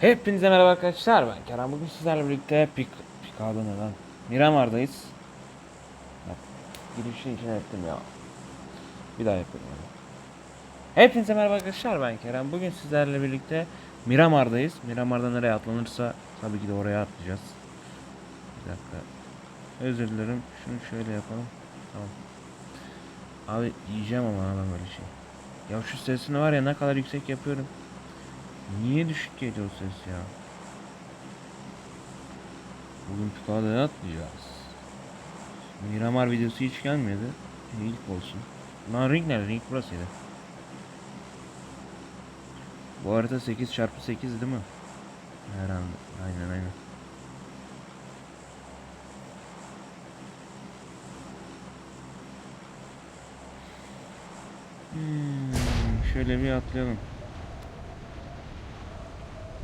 Hepinize merhaba arkadaşlar ben Kerem bugün sizlerle birlikte Pik Pika'da ne lan? Miramar'dayız. Bak, girişi için ettim ya. Bir daha yapıyorum yani. Hepinize merhaba arkadaşlar ben Kerem bugün sizlerle birlikte Miramar'dayız. Miramar'da nereye atlanırsa tabii ki de oraya atlayacağız. Bir dakika. Özür dilerim. Şunu şöyle yapalım. Tamam. Abi yiyeceğim ama adam böyle şey. Ya şu sesini var ya ne kadar yüksek yapıyorum. Niye düşük geliyor ses ya? Bugün Picard'a atlayacağız. Miramar videosu hiç gelmedi. İlk olsun. Lan ring nerede? Ring burasıydı. Bu arada 8 çarpı 8 değil mi? Herhalde. Aynen aynen. Hmm, şöyle bir atlayalım.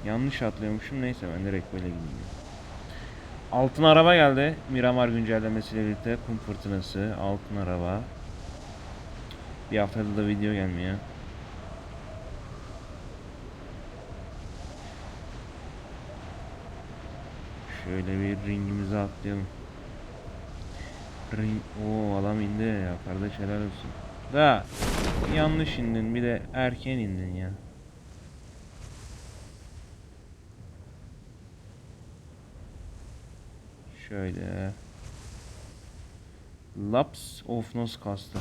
Yanlış atlıyormuşum. Neyse ben direkt böyle gideyim. Altın araba geldi. Miramar güncellemesiyle birlikte kum fırtınası, altın araba. Bir haftada da video gelmiyor. Şöyle bir ringimize atlayalım. Ring... Oo adam indi ya kardeş helal olsun. Da yanlış indin bir de erken indin ya. Şöyle. Laps of nos kastı.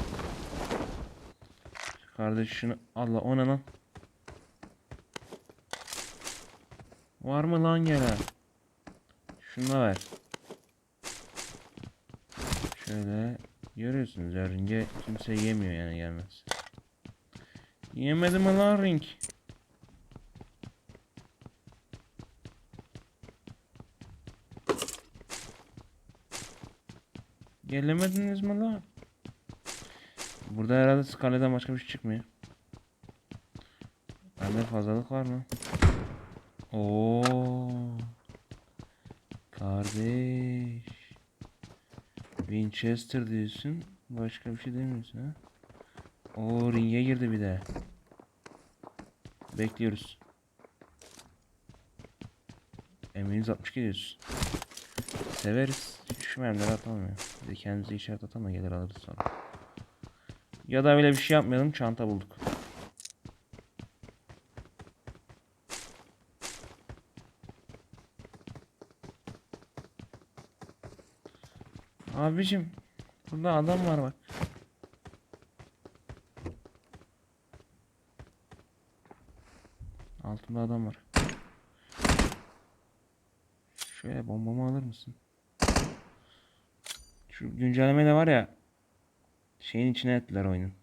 Kardeş şunu Allah o ne lan? Var mı lan gene? Şunu ver. Şöyle görüyorsunuz ringe kimse yemiyor yani gelmez. Yemedi mi lan ring? Gelemediniz mi lan? Burada herhalde skaleden başka bir şey çıkmıyor. Bende fazlalık var mı? Oo. Kardeş. Winchester diyorsun. Başka bir şey demiyorsun ha? O ringe girdi bir de. Bekliyoruz. Eminiz 60 gidiyoruz. Severiz. Şu mermileri atalım ya. Bir de kendimize işaret atalım da gelir alırız sonra. Ya da öyle bir şey yapmayalım. Çanta bulduk. Abicim. Burada adam var bak. Altında adam var. Şöyle bombamı alır mısın? Şu güncelleme de var ya. Şeyin içine ettiler oyunun.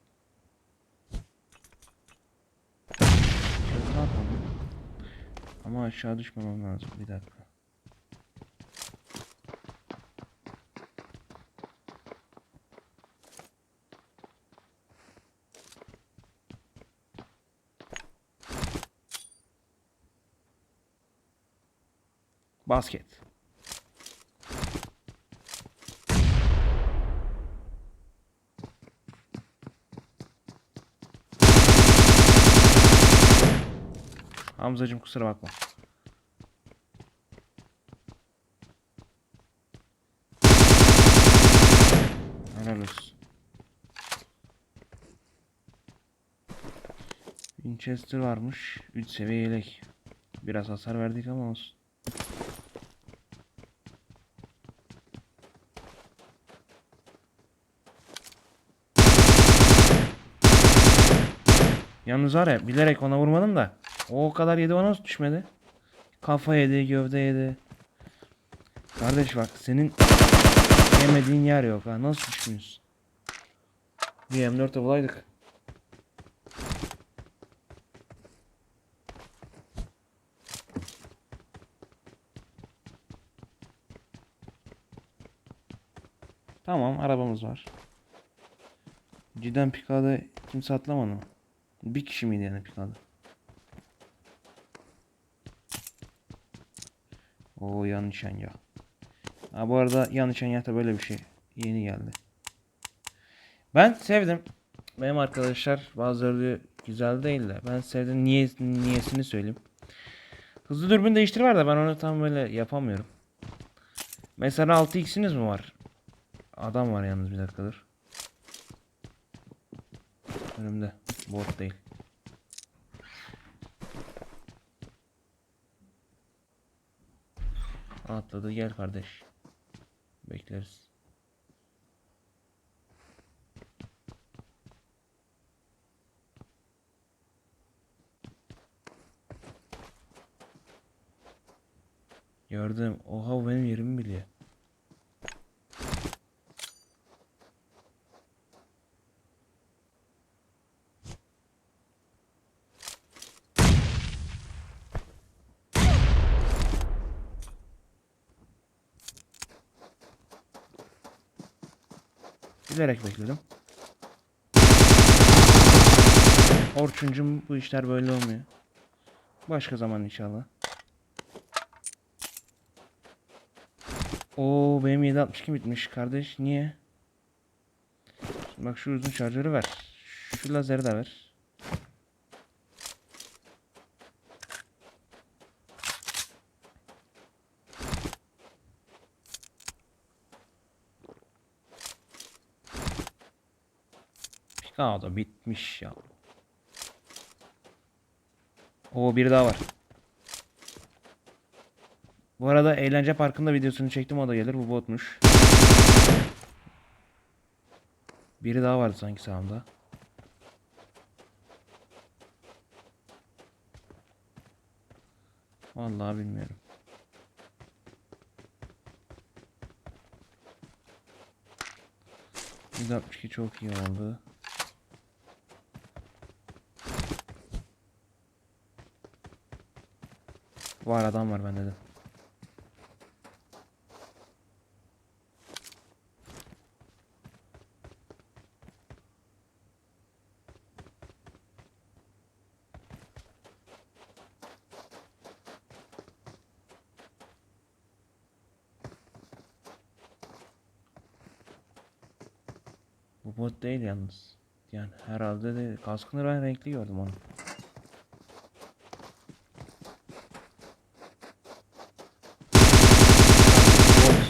Ama aşağı düşmemem lazım. Bir dakika. Basket. Hamzacım kusura bakma. Helal olsun. Winchester varmış. 3 seviye yelek. Biraz hasar verdik ama olsun. Yalnız var ya bilerek ona vurmadım da o kadar yedi ona nasıl düşmedi? Kafa yedi, gövde yedi. Kardeş bak senin yemediğin yer yok ha. Nasıl düşmüyorsun? Bir M4'e bulaydık. Tamam arabamız var. Cidden Picard'a kimse atlamadı mı? Bir kişi miydi yani Picard'a? Oo yanlış ya. Ha bu arada yanlış da böyle bir şey. Yeni geldi. Ben sevdim. Benim arkadaşlar bazıları güzel değil de ben sevdim. Niye, niyesini söyleyeyim. Hızlı dürbün değiştir var da ben onu tam böyle yapamıyorum. Mesela 6x'iniz mi var? Adam var yalnız bir dakikadır. Önümde. Bot değil. Atladı gel kardeş. Bekleriz. Gördüm. Oha benim yerimi biliyor. Bilerek bekledim. Orçuncum bu işler böyle olmuyor. Başka zaman inşallah. Oo benim 762 bitmiş kardeş. Niye? Şimdi bak şu uzun şarjörü ver. Şu lazeri de ver. Pika da bitmiş ya. Oo biri daha var. Bu arada eğlence parkında videosunu çektim o da gelir. Bu botmuş. Biri daha vardı sanki sağımda. Vallahi bilmiyorum. %62 çok iyi oldu. Var adam var bende de. Bu bot değil yalnız. Yani herhalde de kaskını ben renkli gördüm onu.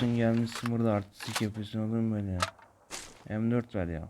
Botsun gelmişsin burada artistik yapıyorsun olur mu böyle ya? M4 ver ya.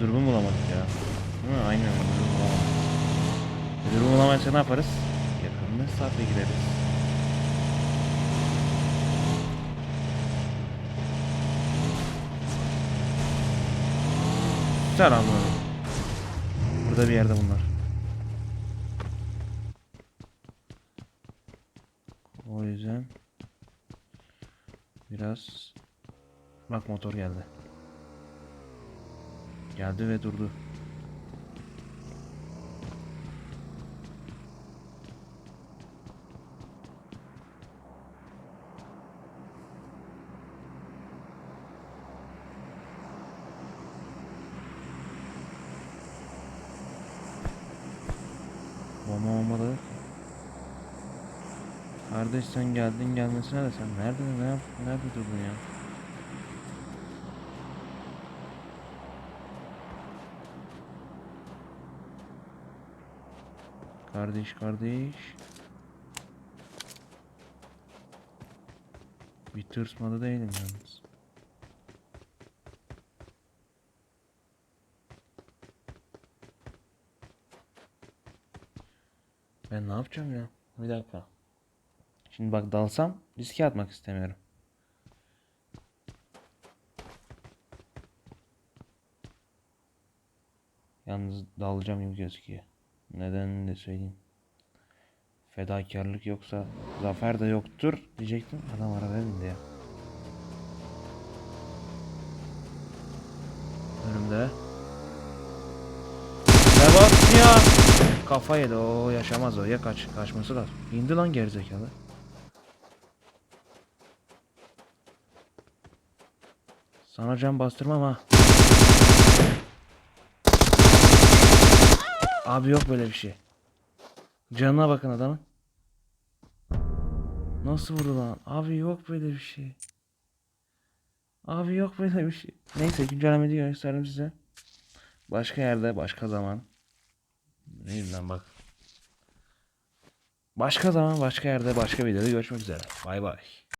Aa bulamadık ya. Değil mi? Aynen dürbün bulamadık. E, Dürbün bulamayınca ne yaparız? Yakın mesafe gideriz. Güzel anladım. Burada bir yerde bunlar. O yüzden biraz bak motor geldi. Geldi ve durdu. Bomba yok. Kardeş sen geldin gelmesine de sen nerede ne yap nerede durdun ya? Kardeş kardeş. Bir tırsmadı değilim yalnız. Ben ne yapacağım ya? Bir dakika. Şimdi bak dalsam riske atmak istemiyorum. Yalnız dalacağım gibi gözüküyor. Nedenini de söyleyeyim. Fedakarlık yoksa zafer de yoktur diyecektim. Adam arabaya bindi ya. Önümde. Sebastian! Kafa yedi o yaşamaz o ya kaç kaçması lazım. İndi lan gerizekalı. Sana can bastırmam ha. Abi yok böyle bir şey. Canına bakın adamın. Nasıl vurdu lan? Abi yok böyle bir şey. Abi yok böyle bir şey. Neyse güncellemeyi gösterdim size. Başka yerde başka zaman. Neyim lan bak. Başka zaman başka yerde başka videoda görüşmek üzere. Bay bay.